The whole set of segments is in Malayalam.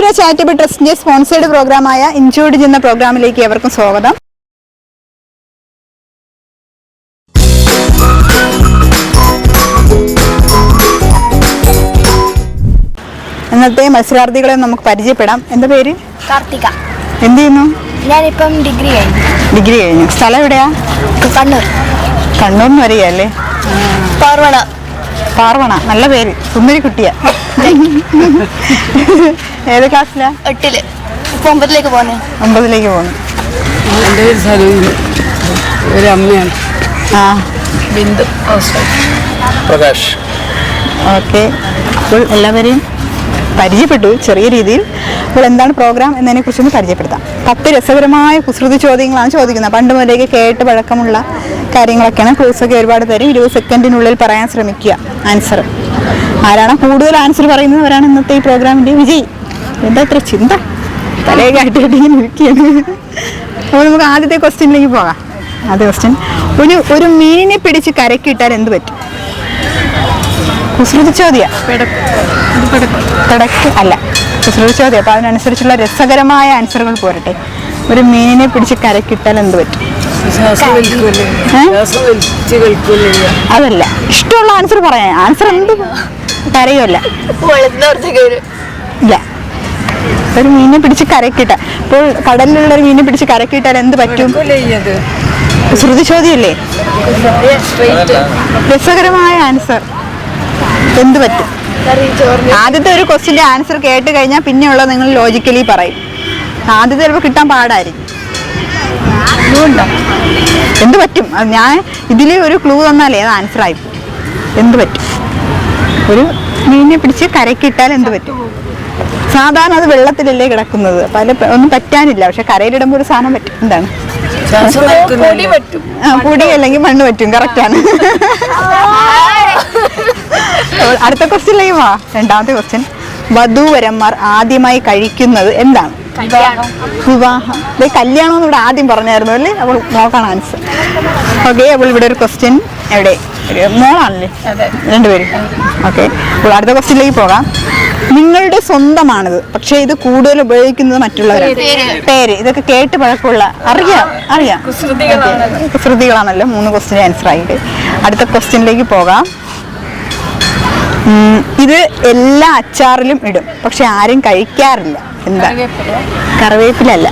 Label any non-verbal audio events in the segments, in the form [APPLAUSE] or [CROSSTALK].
വിഘ്നേശ്വര ചാരിറ്റബിൾ ട്രസ്റ്റിന്റെ സ്പോൺസേഡ് പ്രോഗ്രാമായ ഇൻജോർഡ് എന്ന പ്രോഗ്രാമിലേക്ക് എവർക്കും സ്വാഗതം. ഇന്നത്തെ മത്സരാർത്ഥികളെ നമുക്ക് പരിചയപ്പെടാം. എന്താ പേര്? കാർത്തിക. എന്ത് ചെയ്യുന്നു? ഞാനിപ്പം ഡിഗ്രി കഴിഞ്ഞു. ഡിഗ്രി കഴിഞ്ഞു. സ്ഥലം എവിടെയാ? കണ്ണൂർ കണ്ണൂർ. എന്ന് വരികയല്ലേ പാർവണ. പാർവണ. നല്ല പേര്. സുന്ദരി കുട്ടിയാ [LAUGHS] ഏത് ക്ലാസ്സിലാ? എട്ടിൽ. ഇപ്പൊ ഒമ്പതിലേക്ക് പോന്നെ. ഒമ്പതിലേക്ക് പോകുന്നു എന്റെ പേര് സലൂന് ഒരു അമ്മയാണ്. ആ. ബിന്ദു. പ്രകാശ്. ഓക്കെ. അപ്പോൾ എല്ലാവരെയും പരിചയപ്പെട്ടു ചെറിയ രീതിയിൽ. അപ്പോൾ എന്താണ് പ്രോഗ്രാം എന്നതിനെ കുറിച്ചൊന്ന് പരിചയപ്പെടുത്താം. പത്ത് രസകരമായ കുസൃതി ചോദ്യങ്ങളാണ് ചോദിക്കുന്നത്. പണ്ട് മുതലേക്ക് കേട്ട് പഴക്കമുള്ള കാര്യങ്ങളൊക്കെയാണ് ക്ലൂസൊക്കെ ഒരുപാട് തരും ഇരുപത് സെക്കൻഡിനുള്ളിൽ പറയാൻ ശ്രമിക്കുക. ആൻസർ. ആരാണ് കൂടുതൽ ആൻസർ പറയുന്നവരാണ് ഇന്നത്തെ ഈ പ്രോഗ്രാമിന്റെ വിജയി. എന്താ ഇത്ര ചിന്ത? തലേ കാട്ടിയിട്ട് ഇങ്ങനെ ഇരിക്കുകയാണ് അപ്പോൾ നമുക്ക് ആദ്യത്തെ ക്വസ്റ്റ്യനിലേക്ക് പോകാം. ആദ്യ ക്വസ്റ്റ്യൻ ഒരു ഒരു മീനിനെ പിടിച്ച് കരക്കിട്ടാൽ എന്ത് പറ്റും? കുസൃതി ചോദ്യ. പിടക്ക് അല്ല കുസൃതി ചോദ്യം. അപ്പോൾ അതിനനുസരിച്ചുള്ള രസകരമായ ആൻസറുകൾ പോരട്ടെ. ഒരു മീനിനെ പിടിച്ച് കരക്കിട്ടാൽ എന്ത് പറ്റും? അതല്ല. ഇഷ്ടമുള്ള ആൻസർ പറയാൻ ആൻസർ എന്ത് കരയുമല്ല. ഇല്ല. ഒരു മീനെ പിടിച്ച് കരക്കിട്ട. ഇപ്പോൾ കടലിലുള്ള ഒരു മീനെ പിടിച്ച് കരക്കിട്ടാൽ എന്ത് പറ്റും? ശ്രുതിശോധിയല്ലേ രസകരമായ ആൻസർ എന്ത് പറ്റും? ആദ്യത്തെ ഒരു ക്വസ്റ്റിന്റെ ആൻസർ കേട്ട് കഴിഞ്ഞാൽ പിന്നെയുള്ള നിങ്ങൾ ലോജിക്കലി പറയും. ആദ്യത്തെ ചിലപ്പോൾ കിട്ടാൻ പാടായിരിക്കും. എന്ത് പറ്റും? ഞാൻ ഇതിൽ ഒരു ക്ലൂ തന്നാലേ അത് ആൻസർ ആയി. എന്ത് പറ്റും? ഒരു മീനെ പിടിച്ച് കരക്കിട്ടാൽ എന്ത് പറ്റും? സാധാരണ അത് വെള്ളത്തിലല്ലേ കിടക്കുന്നത്. പല ഒന്നും പറ്റാനില്ല. പക്ഷെ കരയിലിടുമ്പോൾ ഒരു സാധനം പറ്റും. എന്താണ്? പൊടി അല്ലെങ്കിൽ മണ്ണ് പറ്റും. കറക്റ്റാണ് അടുത്ത ക്വസ്റ്റ്യനിലേക്ക് വാ. രണ്ടാമത്തെ ക്വസ്റ്റ്യൻ വധൂവരന്മാർ ആദ്യമായി കഴിക്കുന്നത് എന്താണ്? വിവാഹം. കല്യാണം എന്ന് ഇവിടെ ആദ്യം പറഞ്ഞായിരുന്നു അല്ലേ? അപ്പോൾ നോക്കണം ആൻസർ ഓക്കെ അപ്പോൾ ഇവിടെ ഒരു ക്വസ്റ്റ്യൻ എവിടെ? മോളാണല്ലേ? രണ്ടുപേരും. ഓക്കെ അപ്പോൾ അടുത്ത ക്വസ്റ്റ്യനിലേക്ക് പോകാം. നിങ്ങളുടെ സ്വന്തമാണിത്. പക്ഷേ ഇത് കൂടുതൽ ഉപയോഗിക്കുന്നത് മറ്റുള്ളവരാണ്. പേര്. ഇതൊക്കെ കേട്ട് പഴക്കമുള്ള അറിയാം അറിയാം. കുസൃതികളാണല്ലോ. മൂന്ന് ക്വസ്റ്റ്യൻ ആൻസർ ആയിട്ട്. അടുത്ത ക്വസ്റ്റ്യനിലേക്ക് പോകാം. ഇത് എല്ലാ അച്ചാറിലും ഇടും. പക്ഷെ ആരും കഴിക്കാറില്ല. എന്താ? കറിവേപ്പിലല്ല.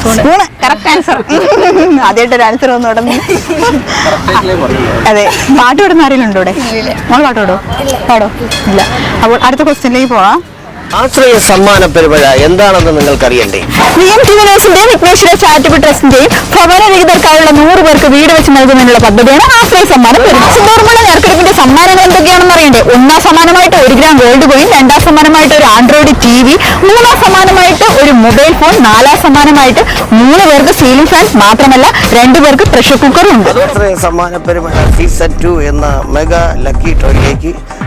സ്പൂണ് കറക്റ്റ് ആൻസർ ആദ്യമായിട്ടൊരു ആൻസർ വന്നു തുടങ്ങി അതെ. പാട്ട് പാടുന്ന ആരെങ്കിലും ഉണ്ടോ ഇവിടെ? മോൾ പാട്ട് പാടോ പാടോ? ഇല്ല. അപ്പോൾ അടുത്ത ക്വസ്റ്റ്യനിലേക്ക് പോവാം. ആശ്രയ സമ്മാന പെരുമഴ എന്താണെന്ന് നിങ്ങൾക്ക് അറിയണ്ടേ എം ടി വിനേഴ്സിന്റെയും വിഘ്നേശ്വര ചാരിറ്റബിൾ ട്രസ്റ്റിന്റെയും ഭവനരഹിതർക്കായുള്ള നൂറ് പേർക്ക് വീട് വെച്ച് നൽകുന്നതിനുള്ള പദ്ധതിയാണ് ആശ്രയ സമ്മാനം സിന്ധൂർമുള്ള നറുക്കെടുപ്പിന്റെ സമ്മാനങ്ങൾ എന്തൊക്കെയാണെന്ന് അറിയണ്ടേ? ഒന്നാം സമ്മാനമായിട്ട് ഒരു ഗ്രാം ഗോൾഡ് കോയിൻ രണ്ടാം സമ്മാനമായിട്ട് ഒരു ആൻഡ്രോയിഡ് ടി വി മൂന്നാം സമ്മാനമായിട്ട് ഒരു മൊബൈൽ ഫോൺ നാലാം സമ്മാനമായിട്ട് മൂന്ന് പേർക്ക് സീലിംഗ് ഫാൻ മാത്രമല്ല രണ്ടു പേർക്ക് പ്രഷർ കുക്കറും ഉണ്ട്. സമ്മാന പെരുമഴ സീസൺ ടു എന്ന മെഗാ ലക്കി ടോയിലേക്ക്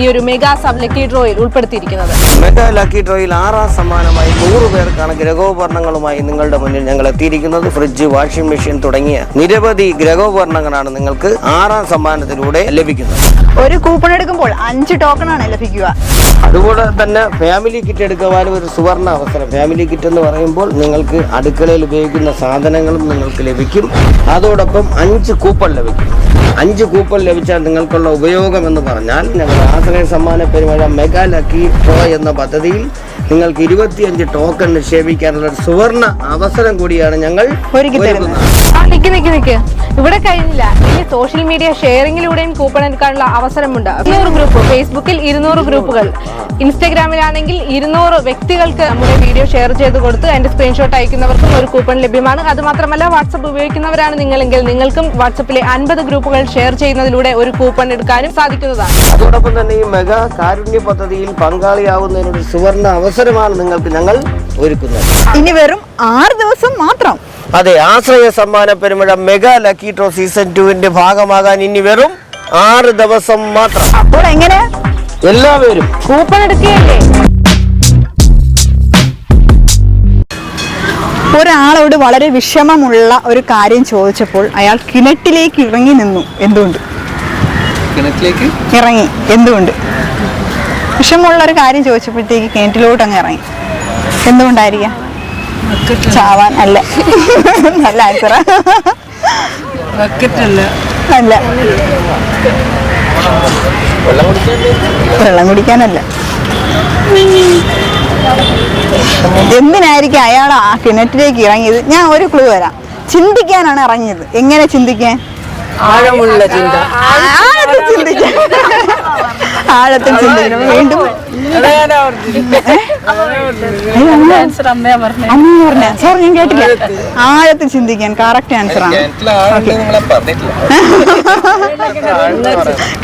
ഈ ഒരു മെഗാ സബ് ലക്കി ഡ്രോയിൽ ഉൾപ്പെടുത്തിയിരിക്കുന്നത്. മെഗാ ലക്കി ഡ്രോയിൽ ആറാം സമ്മാനമായി നൂറ് പേർക്കാണ് ഗ്രഹോപകരണങ്ങളുമായി നിങ്ങളുടെ മുന്നിൽ ഞങ്ങൾ എത്തിയിരിക്കുന്നത്. ഫ്രിഡ്ജ് വാഷിംഗ് മെഷീൻ തുടങ്ങിയ നിരവധി ഗ്രഹോപകരണങ്ങളാണ് നിങ്ങൾക്ക് ആറാം സമ്മാനത്തിലൂടെ ലഭിക്കുന്നത്. ഒരു കൂപ്പൺ എടുക്കുമ്പോൾ അഞ്ച് ടോക്കൺ ആണ് ലഭിക്കുക. അതുപോലെ തന്നെ ഫാമിലി കിറ്റ് എടുക്കുവാനും ഒരു സുവർണ അവസരം. ഫാമിലി കിറ്റ് എന്ന് പറയുമ്പോൾ നിങ്ങൾക്ക് അടുക്കളയിൽ ഉപയോഗിക്കുന്ന സാധനങ്ങളും നിങ്ങൾക്ക് ലഭിക്കും. അതോടൊപ്പം അഞ്ച് കൂപ്പൺ ലഭിക്കും. അഞ്ച് കൂപ്പൺ ലഭിച്ചാൽ നിങ്ങൾക്കുള്ള ഉപയോഗം എന്ന് പറഞ്ഞാൽ ഞങ്ങൾ ആശ്രയ സമ്മാന പെരുമഴ മെഗാ ലക്കി ഡ്രോ എന്ന പദ്ധതിയിൽ നിങ്ങൾക്ക് ഇരുപത്തിയഞ്ച് ടോക്കൺ നിക്ഷേപിക്കാനുള്ള ഒരു സുവർണ അവസരം കൂടിയാണ് ഞങ്ങൾ ഒരുക്കി തരുന്നത്. ആ നിക്ക് നിക്ക് നിക്ക്. ഇവിടെ കഴിഞ്ഞില്ല. ഇനി സോഷ്യൽ മീഡിയ ഷെയറിംഗിലൂടെയും കൂപ്പൺ എടുക്കാനുള്ള അവസരമുണ്ട്. ഇരുന്നൂറ് ഗ്രൂപ്പ് ഫേസ്ബുക്കിൽ ഇരുന്നൂറ് ഗ്രൂപ്പുകൾ ഇൻസ്റ്റാഗ്രാമിലാണെങ്കിൽ ഇരുന്നൂറ് വ്യക്തികൾക്ക് നമ്മുടെ വീഡിയോ ഷെയർ ചെയ്ത് കൊടുത്ത് അതിന്റെ സ്ക്രീൻഷോട്ട് അയക്കുന്നവർക്കും ഒരു കൂപ്പൺ ലഭ്യമാണ്. അത് മാത്രമല്ല വാട്സപ്പ് ഉപയോഗിക്കുന്നവരാണ് നിങ്ങളെങ്കിൽ നിങ്ങൾക്കും വാട്സപ്പിലെ അൻപത് ഗ്രൂപ്പുകൾ ഷെയർ ചെയ്യുന്നതിലൂടെ ഒരു കൂപ്പൺ എടുക്കാനും സാധിക്കുന്നതാണ്. അതോടൊപ്പം തന്നെ ഈ മെഗാ കാരുണ്യ പദ്ധതിയിൽ പങ്കാളിയാവുന്നതിനൊരു സുവർണ അവസരമാണ് നിങ്ങൾക്ക് ഞങ്ങൾ ഒരുക്കുന്നത്. ഇനി വെറും ആറ് ദിവസം മാത്രം. അതെ ആശ്രയ സമ്മാന പെരുമഴ മെഗാ ലക്കി ഡ്രോ സീസൺ ടുവിന്റെ ഭാഗമാകാൻ ഇനി വെറും ആറ് ദിവസം മാത്രം. അപ്പോൾ എങ്ങനെ? എല്ലാവരും കൂപ്പൺ എടുക്കുകയല്ലേ? ഒരാളോട് വളരെ വിഷമമുള്ള ഒരു കാര്യം ചോദിച്ചപ്പോൾ അയാൾ കിണറ്റിലേക്ക് ഇറങ്ങി നിന്നു. എന്തുകൊണ്ട്? കിണറ്റിലേക്ക്? ഇറങ്ങി. എന്തുകൊണ്ട്? വിഷമമുള്ള ഒരു കാര്യം ചോദിച്ചപ്പോഴത്തേക്ക് കിണറ്റിലോട്ട് അങ്ങ് ഇറങ്ങി. എന്തുകൊണ്ടായിരിക്കാം? ചാവാൻ അല്ല. നല്ല ആൻസറ അല്ല. വെള്ളം കുടിക്കാനല്ല. എന്തിനായിരിക്കും അയാൾ ആ കിണറ്റിലേക്ക് ഇറങ്ങിയത്? ഞാൻ ഒരു ക്ലൂ തരാം. ചിന്തിക്കാനാണ് ഇറങ്ങിയത്. എങ്ങനെ ചിന്തിക്കാൻ? ആഴമുള്ള ചിന്ത. ആഴത്തിൽ ചിന്തിക്കണം. വീണ്ടും. അമ്മ. പറഞ്ഞ. സാർ ഞാൻ കേട്ടില്ല. ആഴത്തിൽ ചിന്തിക്കാൻ കറക്റ്റ് ആൻസർ ആണ്. [LAUGHS]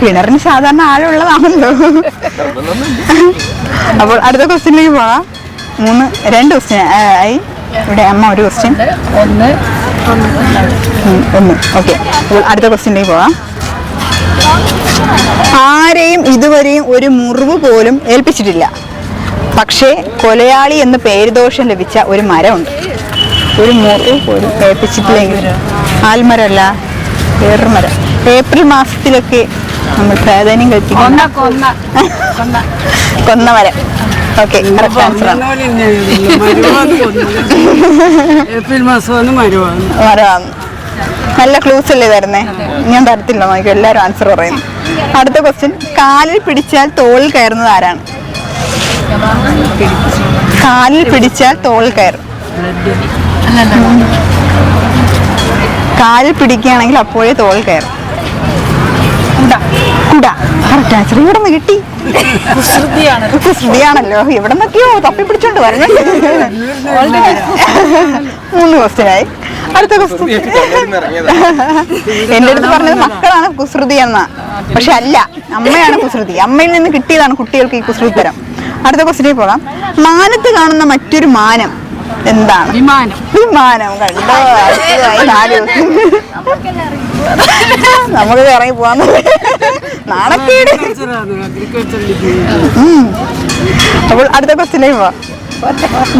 കിണറിന് സാധാരണ ആഴമുള്ളതാണല്ലോ. അപ്പോൾ അടുത്ത ക്വസ്റ്റ്യനിലേക്ക് പോവാ മൂന്ന് രണ്ട് ക്വസ്റ്റ്യൻ ആയി ഇവിടെ അമ്മ ഒരു ക്വസ്റ്റ്യൻ. ഒന്ന് ഒന്ന്. ഓക്കെ അപ്പോൾ അടുത്ത ക്വസ്റ്റ്യനിലേക്ക് പോകാം. ആരെയും ഇതുവരെയും ഒരു മുറിവ് പോലും ഏൽപ്പിച്ചിട്ടില്ല. പക്ഷേ കൊലയാളി എന്ന് പേരുദോഷം ലഭിച്ച ഒരു മരമുണ്ട്. ഒരു മുറിവ് പോലും ഏൽപ്പിച്ചിട്ടില്ലെങ്കിൽ. ആൽമരമല്ല വേറൊരു മരം ഏപ്രിൽ മാസത്തിലൊക്കെ നമ്മൾ പ്രാധാന്യം കൽപ്പിക്കുന്ന കൊന്ന കൊന്ന മരം. ഓക്കെ മരവാണ് ഏപ്രിൽ മരമാണ്. നല്ല ക്ലൂസ് അല്ലേ തരുന്നേ? ഞാൻ തരത്തില്ല നോക്കി എല്ലാവരും ആൻസർ പറയുന്നു. അടുത്ത ക്വസ്റ്റ്യൻ കാലിൽ പിടിച്ചാൽ തോളിൽ കയറുന്നത് ആരാണ്? കാലിൽ പിടിച്ചാൽ തോളിൽ കയറും. കാലിൽ പിടിക്കുകയാണെങ്കിൽ അപ്പോഴേ തോളിൽ കയറും. ഇവിടെ നിന്ന് കിട്ടി. കുസൃതിയാണല്ലോ. ഇവിടെ നിന്നൊക്കെയോ? തപ്പി പിടിച്ചോണ്ട് വരണേ. മൂന്ന് ക്വസ്റ്റ്യൻ ആയി. അടുത്ത ക്വസ്റ്റ്യൻ എന്റെ അടുത്ത് പറഞ്ഞത് മക്കളാണ് കുസൃതി എന്ന. പക്ഷെ അല്ല അമ്മയാണ് കുസൃതി. അമ്മയിൽ നിന്ന് കിട്ടിയതാണ് കുട്ടികൾക്ക് ഈ കുസൃതി തരം. അടുത്ത ക്വസ്റ്റ്യനിൽ പോകാം. മാനത്ത് കാണുന്ന മറ്റൊരു മാനം എന്താണ്? വിമാനം. വിമാനം കണ്ടോ? നമുക്ക് ഇറങ്ങി പോവാൻ നാണക്കേട്. അപ്പോൾ അടുത്ത ക്വസ്റ്റിലേക്ക് പോവാം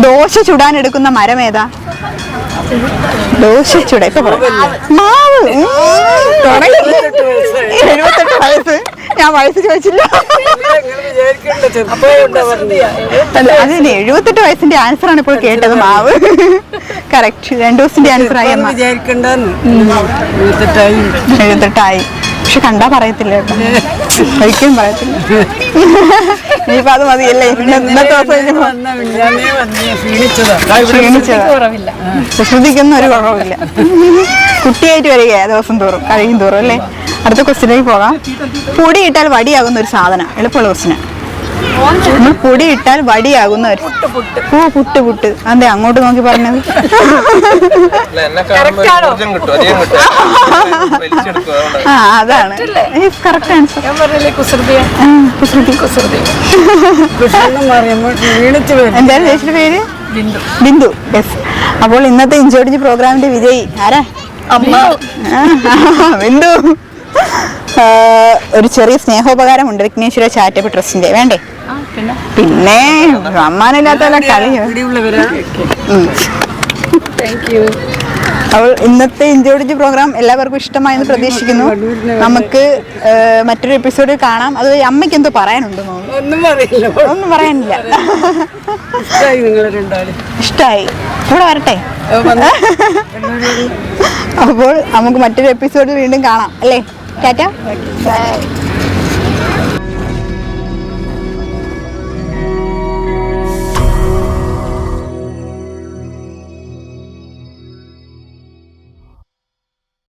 ദോശ ചുടാൻ എടുക്കുന്ന മരം ഏതാ? ദോശ ചൂടാ ഇപ്പൊ. മാവ്. തുടങ്ങി. എഴുപത്തെട്ട് വയസ്സ്. ഞാൻ വയസ്സ് ചോദിച്ചില്ല. അല്ല, അതിന് എഴുപത്തെട്ട് വയസ്സിന്റെ ആൻസർ ആണ് ഇപ്പോൾ കേട്ടത് മാവ്. കറക്റ്റ് രണ്ടു ദിവസത്തിന്റെ ആൻസർ ആയി എഴുപത്തെട്ടായി പക്ഷെ കണ്ടാ പറയത്തില്ല കഴിക്കാൻ ഒരിക്കലും പറയത്തില്ല. ഇനിയിപ്പോ അത് മതിയല്ലേ? ക്ഷീണിച്ചതാ. ക്ഷീണിച്ചതാ. ഒരു കുറവില്ല കുട്ടിയായിട്ട് വരികയാ ദിവസം തോറും കഴിയും തോറും അല്ലേ? അടുത്ത ക്വസ്റ്റിലേക്ക് പോകാം. പൊടി ഇട്ടാൽ വടിയാകുന്ന ഒരു സാധനം എളുപ്പമുള്ള ക്വസ്റ്റിന് നമ്മൾ പൊടി ഇട്ടാൽ വടിയാകുന്ന ഒരു ഓ പുട്ട് പുട്ട്. അതെ അങ്ങോട്ട് നോക്കി പറഞ്ഞത്. [LAUGHS] ആ അതാണ്. കറക്റ്റ് ആൻസർ ഞാൻ പറഞ്ഞില്ലേ കുസൃതിയാ? കുസൃതി. കുസൃതി. [LAUGHS] കുസൃതി മാറിയപ്പോൾ ക്ഷീണിച്ച് വരും എന്തായാലും ചേച്ചിയുടെ പേര്? ബിന്ദു. യെസ് അപ്പോൾ ഇന്നത്തെ ഇഞ്ചോടിഞ്ച് പ്രോഗ്രാമിന്റെ വിജയി. ആരാ? അമ്മ. ബിന്ദു. ഒരു ചെറിയ സ്നേഹോപകാരം ഉണ്ട് വിഘ്നേശ്വര ചാറ്റപ്പ് ട്രസ്റ്റിന്റെ വേണ്ടേ? പിന്നെ? കളി. ഉം. അപ്പോൾ ഇന്നത്തെ ഇഞ്ചോടിഞ്ച് പ്രോഗ്രാം എല്ലാവർക്കും ഇഷ്ടമായെന്ന് പ്രതീക്ഷിക്കുന്നു. നമുക്ക് മറ്റൊരു എപ്പിസോഡിൽ കാണാം. അത് അമ്മയ്ക്ക് എന്തോ പറയാനുണ്ടോ ഒന്നും പറയില്ല. ഒന്നും പറയാനില്ല. ഇഷ്ടമായി നിങ്ങൾ രണ്ടാളും. ഇഷ്ടായി. കൂടെ വരട്ടെ? [LAUGHS] അപ്പോൾ നമുക്ക് മറ്റൊരു എപ്പിസോഡിൽ വീണ്ടും കാണാം. അല്ലേ? टाटा। बाय